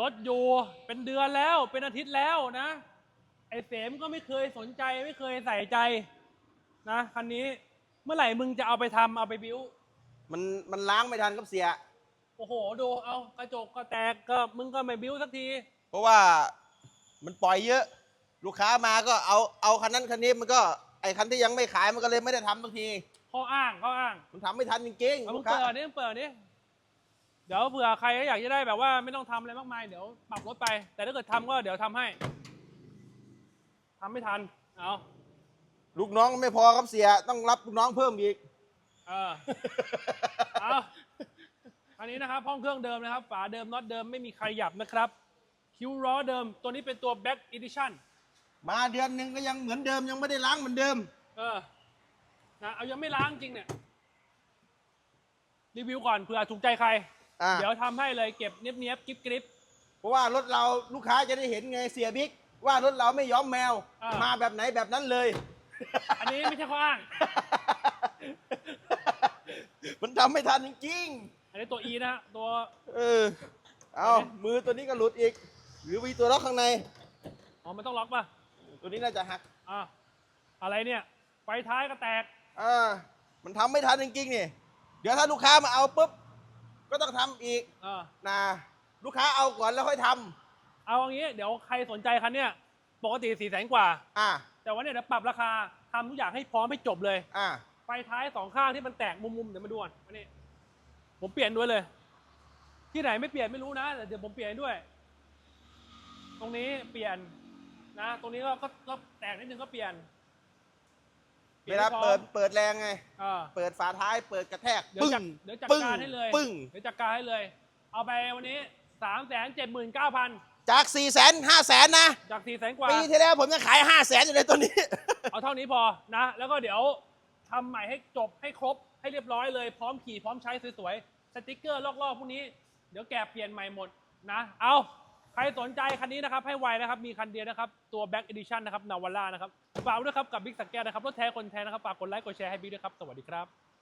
รถอยู่เป็นเดือนแล้วเป็นอาทิตย์แล้วนะ ไอ้เสมก็ไม่เคยสนใจไม่เคยใส่ใจนะคันนี้เมื่อไหร่มึงจะเอาไปทำเอาไปบิ้ว มันมันล้างไม่ทันครับเสีย โอ้โห ดูเอากระจกก็แตกก็มึงก็ไม่บิ้วสักที เพราะว่ามันปล่อยเยอะ ลูกค้ามาก็เอาเอาคันนั้นคันนี้มันก็ไอ้คันที่ยังไม่ขายมันก็เลยไม่ได้ทำบางที ข้ออ้างข้ออ้างมันทำไม่ทันจริงเอาๆมึลูงกค้าเปิดนี่มึงเปิดนี่ เดี๋ยวเผื่อใครอยากจะได้แบบว่าไม่ต้องทำอะไรมากมายเดี๋ยวปรับรถไป แต่ถ้าเกิดทำก็เดี๋ยวทำให้ทำไม่ทันเอาลูกน้องไม่พอครับเสียต้องรับลูกน้องเพิ่มอีก เออ เอาอันนี้นะครับห้องเครื่องเดิมนะครับ ฝาเดิมน็อตเดิมไม่มีใครหยับนะครับ คิวล้อเดิมตัวนี้เป็นตัว Back Edition มาเดือนหนึ่งก็ยังเหมือนเดิมยังไม่ได้ล้างเหมือนเดิม เออนะเอายังไม่ล้างจริงเนี่ย รีวิวก่อนเผื่อถูกใจใคร อ่า เดี๋ยวทำให้เลยเก็บเนี้ยบๆกิ๊บกริบ เพราะว่ารถเราลูกค้าจะได้เห็นไงเสียบิ๊กว่ารถเราไม่ย้อมแมว อ่าม มาแบบไหนแบบนั้นเลยอันนี้ไม่ใช่ข้ออ้าง มันทำไม่ทันจริงอันนี้ตัว E นะฮะตัวๆเออเอามือตัวนี้ก็หลุดอีก หรือมีตัวล็อกข้างใน อ๋อมันต้องล็อกป่ะตัวนี้น่าจะหักอ่าอะไรเนี่ยไฟท้ายก็แตก อ่ามันทำไม่ทันจริงๆนี่เดี๋ยวถ้าลูกค้ามาเอาปุ๊บ ก็ต้องทำอีกอ่านะลูกค้าเอาก่อนแล้วค่อยทำเอาอย่างนี้เดี๋ยวใครสนใจคันเนี้ยปกติสี่แสนกว่า อ่าแต่ว่าเนี่ยเดี๋ยวปรับราคาทำทุกอย่างให้พร้อมให้จบเลย อ่าไฟท้ายสองข้างที่มันแตกมุมๆเดี๋ยวมาดูก่อนอันนี้ผมเปลี่ยนด้วยเลย ที่ไหนไม่เปลี่ยนไม่รู้นะแต่เดี๋ยวผมเปลี่ยนให้ด้วย ตรงนี้เปลี่ยนนะ ตรงนี้ก็ก็ก็แตกนิดนึงก็เปลี่ยนป เวลี่ยนลาให้พร้อมเปิดเปิดแรงไง อ่าเปิดฝาท้ายเปิดกระแทกเดี๋ยวปึ้งจัดเดี๋ยวจัดปึ้งการให้เลยปึ้งเดี๋ยวจัดการให้เลย เอาไปวันนี้สามแสนเจ็ดหมื่นเก้าพันจาก4ี่แสนห้าแสนนะจากสี่แสนกว่า ปีที่แล้วผมยังขายห้าแสนอยู่เลยตัวนี้ เอาเท่านี้พอนะ แล้วก็เดี๋ยวทำใหม่ให้จบให้ครบให้เรียบร้อยเลยพร้อมขี่พร้อมใช้สวยๆสติกเกอร์ลอกๆพวกนี้ เดี๋ยวแกะเปลี่ยนใหม่หมดนะ เอา ใครสนใจคันนี้นะครับให้ไวนะครับ มีคันเดียวนะครับ ตัว Back Edition นะครับนาวาร่านะครับฝากด้วยครับกับบิ๊กสักแก้วนะครับรถแท้คนแท้นะครับฝากกดไลค์กดแชร์ให้บิ๊กด้วยครับ สวัสดีครับ